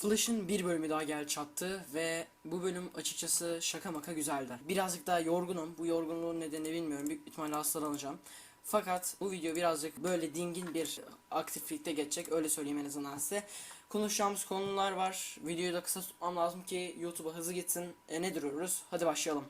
Flash'ın bir bölümü daha gel çattı ve bu bölüm açıkçası şaka maka güzeldi. Birazcık daha yorgunum. Bu yorgunluğun nedeni bilmiyorum. Büyük ihtimalle hastalanacağım. Fakat bu video birazcık böyle dingin bir aktiflikte geçecek. Öyle söyleyeyim en azından size. Konuşacağımız konular var. Videoyu da kısa tutmam lazım ki YouTube'a hızlı gitsin. E, ne duruyoruz? Hadi başlayalım.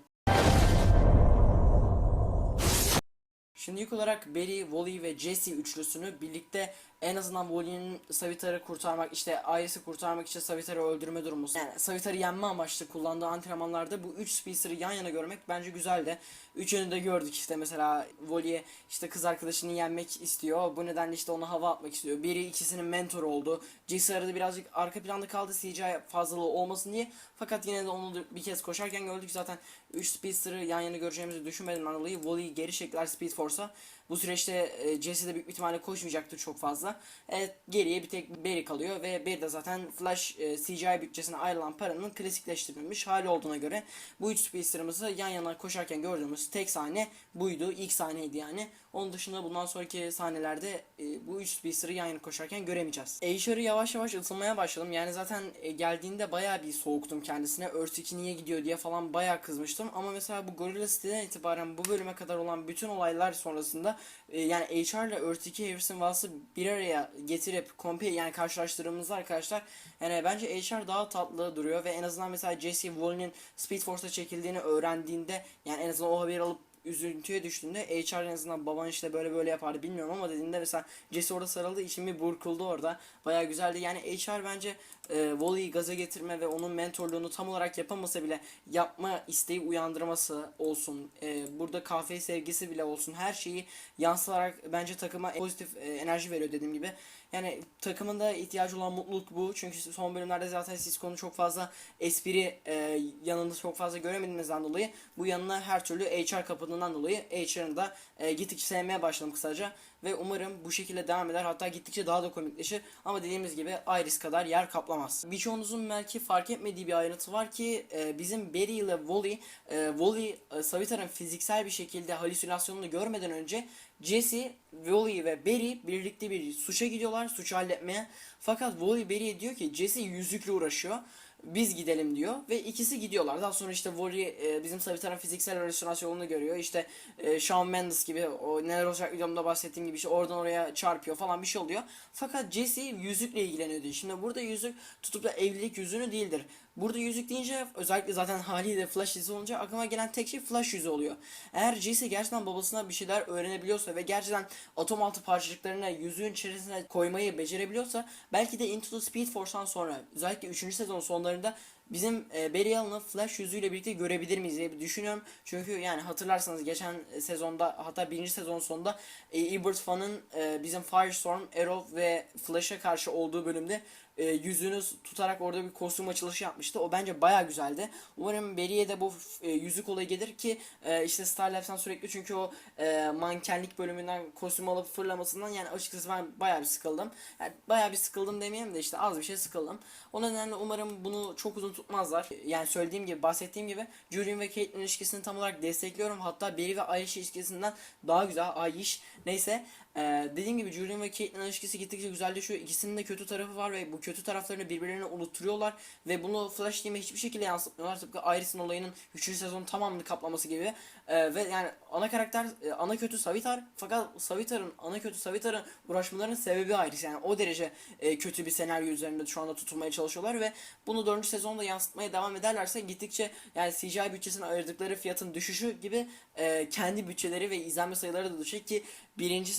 Şimdi ilk olarak Barry, Wally ve Jesse üçlüsünü birlikte en azından Wally'nin Savitar'ı kurtarmak, işte Iris'i kurtarmak için Savitar'ı öldürme durumu. Yani Savitar'ı yenme amaçlı kullandığı antrenmanlarda bu üç speedster'ı yan yana görmek bence güzeldi. Üçünü de gördük işte mesela Wally'e işte kız arkadaşını yenmek istiyor. Bu nedenle işte ona hava atmak istiyor. Biri ikisinin mentoru oldu. Jesse arada birazcık arka planda kaldı CGI fazlalığı olmasın diye. Fakat yine de onu bir kez koşarken gördük zaten 3 speedster'ı yan yana göreceğimizi düşünmediğimden dolayı Wally geri çektiler Speed Force'a. Bu süreçte e, Jesse de büyük bir ihtimalle koşmayacaktır çok fazla. Evet, geriye bir tek Barry kalıyor ve Barry de zaten Flash e, CGI bütçesine ayrılan paranın klasikleştirilmiş hali olduğuna göre bu üç speedster'ımızı yan yana koşarken gördüğümüz tek sahne buydu. İlk sahneydi yani. Onun dışında bundan sonraki sahnelerde e, bu üç speedster'ı yan yana koşarken göremeyeceğiz. Asher'ı yavaş yavaş ısınmaya başladım. Yani zaten e, geldiğinde bayağı bir soğuktum kendisine. Earth 2 niye gidiyor diye falan bayağı kızmıştım. Ama mesela bu Gorilla City'den itibaren bu bölüme kadar olan bütün olaylar sonrasında e, yani HR ile 2 Harrison Wells'ı bir araya getirip compare yani karşılaştırdığımızda arkadaşlar yani bence HR daha tatlı duruyor ve en azından mesela Jesse Wallen'in Speed Force'a çekildiğini öğrendiğinde yani en azından o haberi alıp üzüntüye düştüğünde HR en azından baban işte böyle böyle yapardı bilmiyorum ama dediğinde mesela Jesse orada sarıldı içim bir burkuldu orada. Baya güzeldi. Yani HR bence e, Wally'yi gaza getirme ve onun mentorluğunu tam olarak yapamasa bile yapma isteği uyandırması olsun. E, burada kahve sevgisi bile olsun. Her şeyi yansıtarak bence takıma pozitif e, enerji veriyor dediğim gibi. Yani takımında ihtiyacı olan mutluluk bu. Çünkü son bölümlerde zaten Cisco'nun çok fazla espri e, yanında çok fazla göremediğimizden dolayı bu yanına her türlü HR kapatığından dolayı HR'ın da e, gittikçe sevmeye başladım kısaca. Ve umarım bu şekilde devam eder. Hatta gittikçe daha da komikleşir. Ama dediğimiz gibi Iris kadar yer kaplamaz. Birçoğunuzun belki fark etmediği bir ayrıntı var ki e, bizim Barry ile Wally, e, Wally e, Savitar'ın fiziksel bir şekilde halüsinasyonunu görmeden önce Jesse, Wally ve Barry birlikte bir suça gidiyorlar, suçu halletmeye. Fakat Wally Barry'e diyor ki Jesse yüzükle uğraşıyor biz gidelim diyor ve ikisi gidiyorlar. Daha sonra işte Wally e, bizim Savitar'ın fiziksel halüsinasyonunu görüyor. İşte e, Shawn Mendes gibi o neler olacak videomda bahsettiğim gibi işte oradan oraya çarpıyor falan bir şey oluyor. Fakat Jesse yüzükle ilgileniyordu. Şimdi burada yüzük tutup da evlilik yüzüğünü değildir. Burada yüzük deyince özellikle zaten haliyle Flash yüzü olunca aklıma gelen tek şey Flash yüzü oluyor. Eğer Jesse gerçekten babasına bir şeyler öğrenebiliyorsa ve gerçekten atom altı parçacıklarını yüzüğün içerisine koymayı becerebiliyorsa belki de Into the Speed Force'dan sonra özellikle 3. sezon sonlarında bizim e, Barry Allen'ı Flash yüzüğüyle birlikte görebilir miyiz diye düşünüyorum. Çünkü yani hatırlarsanız geçen sezonda hatta birinci sezon sonunda e, Ebert Fan'ın e, bizim Firestorm, Arrow ve Flash'a karşı olduğu bölümde e, yüzüğünü tutarak orada bir kostüm açılışı yapmıştı. O bence baya güzeldi. Umarım Barry'e de bu e, yüzük olayı gelir ki e, işte Star Labs'tan sürekli çünkü o e, mankenlik bölümünden kostüm alıp fırlamasından yani açıkçası ben baya bir sıkıldım. Yani baya bir sıkıldım demeyelim de işte az bir şey sıkıldım. O nedenle umarım bunu çok uzun tutmazlar. Yani söylediğim gibi bahsettiğim gibi Julian ve Caitlyn ilişkisini tam olarak destekliyorum. Hatta Barry ve Ayşe ilişkisinden daha güzel Ayş. Neyse ee, dediğim gibi Julian ve Caitlyn ilişkisi gittikçe güzelleşiyor. İkisinin de kötü tarafı var ve bu kötü taraflarını birbirlerine unutturuyorlar. Ve bunu Flash Team'e hiçbir şekilde yansıtmıyorlar. Tıpkı Iris'in olayının 3. sezon tamamını kaplaması gibi. Ee, ve yani ana karakter, e, ana kötü Savitar. Fakat Savitar'ın, ana kötü Savitar'ın uğraşmalarının sebebi Iris. Yani o derece e, kötü bir senaryo üzerinde şu anda tutulmaya çalışıyorlar ve bunu 4. sezonda yansıtmaya devam ederlerse gittikçe yani CGI bütçesine ayırdıkları fiyatın düşüşü gibi e, kendi bütçeleri ve izlenme sayıları da düşecek ki birinci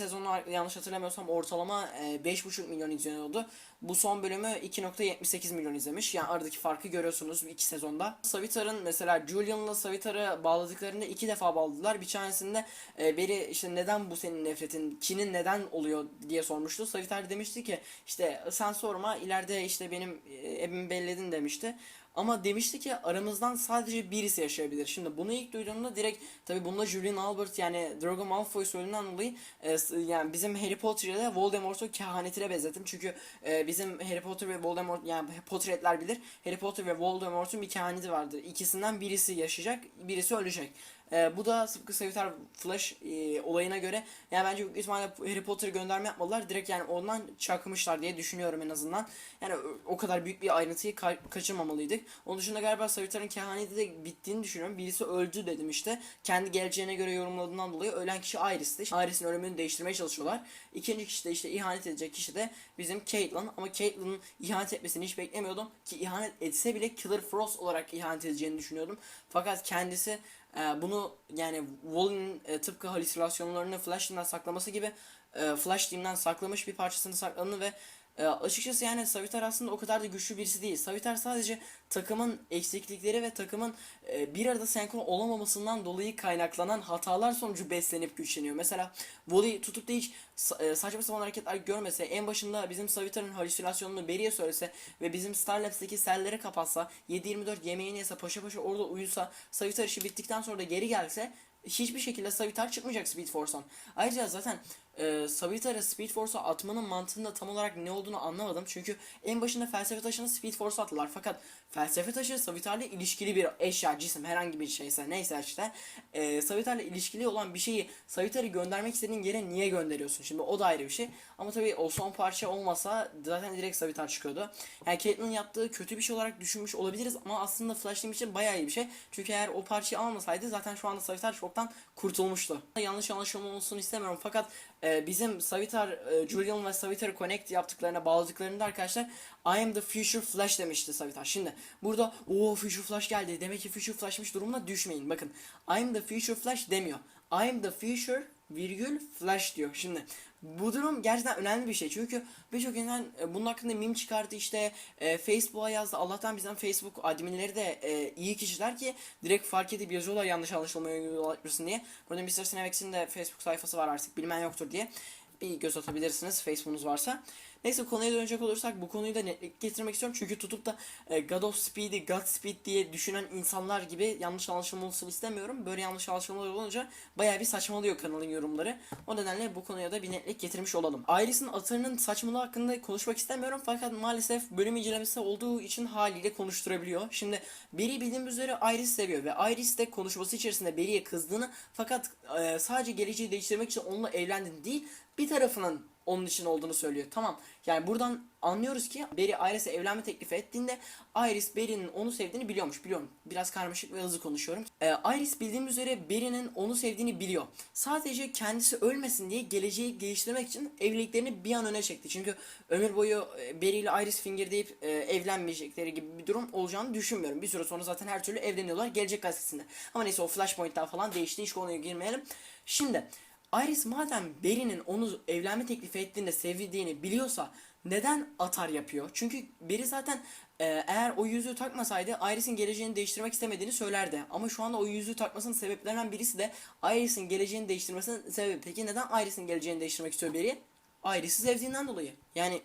yanlış hatırlamıyorsam ortalama e, 5,5 milyon izleniyordu. Bu son bölümü 2.78 milyon izlemiş. Yani aradaki farkı görüyorsunuz iki sezonda. Savitar'ın mesela Julian'la Savitar'ı bağladıklarında iki defa bağladılar. Bir tanesinde e, biri işte neden bu senin nefretin, kinin neden oluyor diye sormuştu. Savitar demişti ki işte sen sorma ileride işte benim e, evimi belledin demişti. Ama demişti ki aramızdan sadece birisi yaşayabilir. Şimdi bunu ilk duyduğumda direkt tabi bunda Julian Albert yani Drago Malfoy söylenen dolayı e, yani bizim Harry Potter ile Voldemort'u kehanetine benzettim. Çünkü e, bizim Harry Potter ve Voldemort yani Potterhead'ler bilir. Harry Potter ve Voldemort'un bir kehaneti vardır. İkisinden birisi yaşayacak, birisi ölecek. E, bu da tıpkı Savitar Flash e, olayına göre yani bence büyük ihtimalle Harry Potter'ı gönderme yapmadılar. Direkt yani ondan çakmışlar diye düşünüyorum en azından. Yani o kadar büyük bir ayrıntıyı ka- kaçırmamalıydık. Onun dışında galiba Savitar'ın kehaneti de bittiğini düşünüyorum. Birisi öldü dedim işte. Kendi geleceğine göre yorumladığından dolayı ölen kişi Iris'ti. Iris'in ölümünü değiştirmeye çalışıyorlar. İkinci kişi de işte ihanet edecek kişi de bizim Caitlyn. Ama Caitlyn'ın ihanet etmesini hiç beklemiyordum. Ki ihanet etse bile Killer Frost olarak ihanet edeceğini düşünüyordum. Fakat kendisi e, bunu yani Wallen'in e, tıpkı halüsinasyonlarını Flash'ından saklaması gibi e, Flash Team'den saklamış bir parçasını sakladığını ve e, açıkçası yani Savitar aslında o kadar da güçlü birisi değil. Savitar sadece takımın eksiklikleri ve takımın e, bir arada senkron olamamasından dolayı kaynaklanan hatalar sonucu beslenip güçleniyor. Mesela Volley tutup da hiç e, saçma sapan hareketler görmese, en başında bizim Savitar'ın halüsinasyonunu Beri'ye söylese ve bizim Starlabs'teki sellere kapatsa, 7-24 yemeğini yese, paşa paşa orada uyusa, Savitar işi bittikten sonra da geri gelse hiçbir şekilde Savitar çıkmayacak Speed Force'dan. Ayrıca zaten e, Savitar'ı Speed Force'a atmanın mantığında tam olarak ne olduğunu anlamadım. Çünkü en başında felsefe taşını Speed Force'a attılar. Fakat felsefe taşı Savitar'la ilişkili bir eşya, cisim, herhangi bir şeyse neyse işte. E, Savitar'la ilişkili olan bir şeyi Savitar'ı göndermek istediğin yere niye gönderiyorsun? Şimdi o da ayrı bir şey. Ama tabii o son parça olmasa zaten direkt Savitar çıkıyordu. Yani Caitlyn'in yaptığı kötü bir şey olarak düşünmüş olabiliriz ama aslında Flash için bayağı iyi bir şey. Çünkü eğer o parçayı almasaydı zaten şu anda Savitar çoktan kurtulmuştu. Yanlış anlaşılma olsun istemiyorum fakat e, bizim Savitar, e, Julian ve Savitar'ı connect yaptıklarına bağladıklarında arkadaşlar I am the future Flash demişti Savitar. Şimdi burada o future Flash geldi demek ki future Flash'mış durumuna düşmeyin. Bakın I am the future Flash demiyor. I am the future virgül Flash diyor. Şimdi bu durum gerçekten önemli bir şey. Çünkü birçok insan e, bunun hakkında meme çıkardı işte e, Facebook'a yazdı. Allah'tan bizden Facebook adminleri de e, iyi kişiler ki direkt fark edip yazıyorlar yanlış anlaşılmaya yol açmasın diye. Burada Mr. Cinemex'in de Facebook sayfası var artık bilmen yoktur diye. Bir göz atabilirsiniz Facebook'unuz varsa. Neyse konuya dönecek olursak bu konuyu da netlik getirmek istiyorum. Çünkü tutup da e, God of Speed'i God Speed diye düşünen insanlar gibi yanlış anlaşılma olsun istemiyorum. Böyle yanlış anlaşılmalar olunca bayağı bir saçmalıyor kanalın yorumları. O nedenle bu konuya da bir netlik getirmiş olalım. Iris'in atırının saçmalığı hakkında konuşmak istemiyorum. Fakat maalesef bölüm incelemesi olduğu için haliyle konuşturabiliyor. Şimdi Beri bildiğimiz üzere Iris seviyor ve Iris de konuşması içerisinde Beri'ye kızdığını fakat e, sadece geleceği değiştirmek için onunla evlendiğini değil bir tarafının onun için olduğunu söylüyor. Tamam. Yani buradan anlıyoruz ki Beri Iris'e evlenme teklifi ettiğinde Iris Beri'nin onu sevdiğini biliyormuş. Biliyorum. Biraz karmaşık ve hızlı konuşuyorum. Ee, Iris bildiğim üzere Beri'nin onu sevdiğini biliyor. Sadece kendisi ölmesin diye geleceği geliştirmek için evliliklerini bir an öne çekti. Çünkü ömür boyu e, Beri ile Iris finger deyip e, evlenmeyecekleri gibi bir durum olacağını düşünmüyorum. Bir süre sonra zaten her türlü evleniyorlar gelecek gazetesinde. Ama neyse o Flashpoint'ten falan değişti. Hiç konuya girmeyelim. Şimdi Iris madem Beri'nin onu evlenme teklifi ettiğinde sevdiğini biliyorsa neden atar yapıyor? Çünkü Beri zaten e, eğer o yüzüğü takmasaydı Iris'in geleceğini değiştirmek istemediğini söylerdi. Ama şu anda o yüzüğü takmasının sebeplerinden birisi de Iris'in geleceğini değiştirmesinin sebebi. Peki neden Iris'in geleceğini değiştirmek istiyor Beri? Iris'i sevdiğinden dolayı. Yani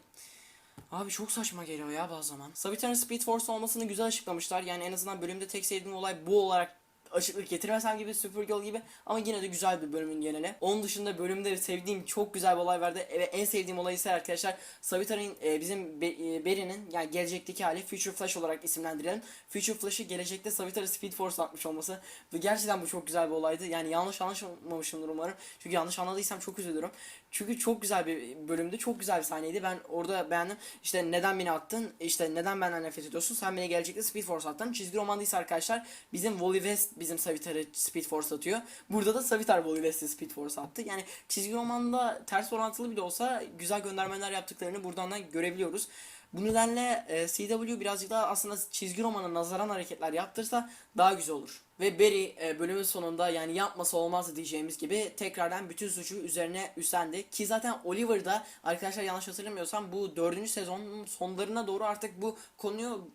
Abi çok saçma geliyor ya bazı zaman. Savitar'ın Speed Force olmasını güzel açıklamışlar. Yani en azından bölümde tek sevdiğim olay bu olarak açıklık getirmesem gibi Supergirl gibi ama yine de güzel bir bölümün geneli. Onun dışında bölümde sevdiğim çok güzel bir olay vardı ve en sevdiğim olay ise arkadaşlar Savitar'ın e, bizim Be- e, yani gelecekteki hali Future Flash olarak isimlendirelim. Future Flash'ı gelecekte Savitar'ı Speed Force atmış olması ve gerçekten bu çok güzel bir olaydı. Yani yanlış anlaşılmamışımdır umarım. Çünkü yanlış anladıysam çok üzülürüm. Çünkü çok güzel bir bölümdü. Çok güzel bir sahneydi. Ben orada beğendim. İşte neden beni attın? İşte neden benden nefret ediyorsun? Sen beni gelecekte Speed Force attın. Çizgi romandaysa arkadaşlar bizim Wally West bizim Savitar'ı Speed Force atıyor. Burada da Savitar Wally West'i Speed Force attı. Yani çizgi romanda ters orantılı bile olsa güzel göndermeler yaptıklarını buradan da görebiliyoruz. Bu nedenle e, CW birazcık daha aslında çizgi romana nazaran hareketler yaptırsa daha güzel olur. Ve Barry e, bölümün sonunda yani yapmasa olmazdı diyeceğimiz gibi tekrardan bütün suçu üzerine üstlendi. Ki zaten Oliver da arkadaşlar yanlış hatırlamıyorsam bu dördüncü sezonun sonlarına doğru artık bu konuyu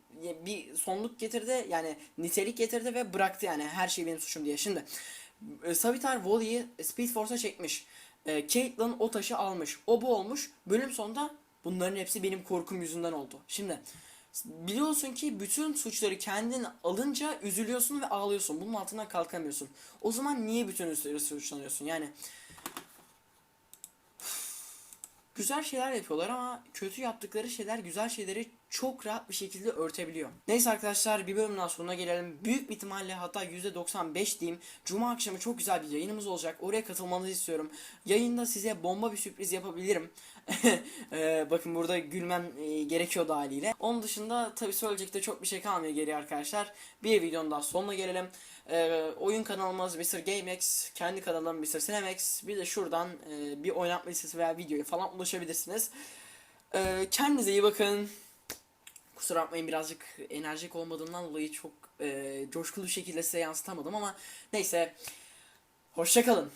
bir sonluk getirdi. Yani nitelik getirdi ve bıraktı yani her şey benim suçum diye. Şimdi e, Savitar Wally'yi Speed Force'a çekmiş. E, Caitlyn o taşı almış. O bu olmuş. Bölüm sonunda bunların hepsi benim korkum yüzünden oldu. Şimdi biliyorsun ki bütün suçları kendin alınca üzülüyorsun ve ağlıyorsun. Bunun altından kalkamıyorsun. O zaman niye bütün suçlanıyorsun? Yani güzel şeyler yapıyorlar ama kötü yaptıkları şeyler güzel şeyleri çok rahat bir şekilde örtebiliyor. Neyse arkadaşlar bir bölümden sonuna gelelim. Büyük bir ihtimalle hatta %95 diyeyim. Cuma akşamı çok güzel bir yayınımız olacak. Oraya katılmanızı istiyorum. Yayında size bomba bir sürpriz yapabilirim. Ee, bakın burada gülmem e, gerekiyordu haliyle. Onun dışında tabii söyleyecek de çok bir şey kalmıyor geriye arkadaşlar. Bir videonun daha sonuna gelelim. Ee, oyun kanalımız Mr. GameX, kendi kanalım Mr. Cinemax. Bir de şuradan e, bir oynatma listesi veya videoya falan ulaşabilirsiniz. Ee, kendinize iyi bakın. Kusura bakmayın birazcık enerjik olmadığımdan dolayı çok e, coşkulu şekilde size yansıtamadım ama neyse. Hoşçakalın.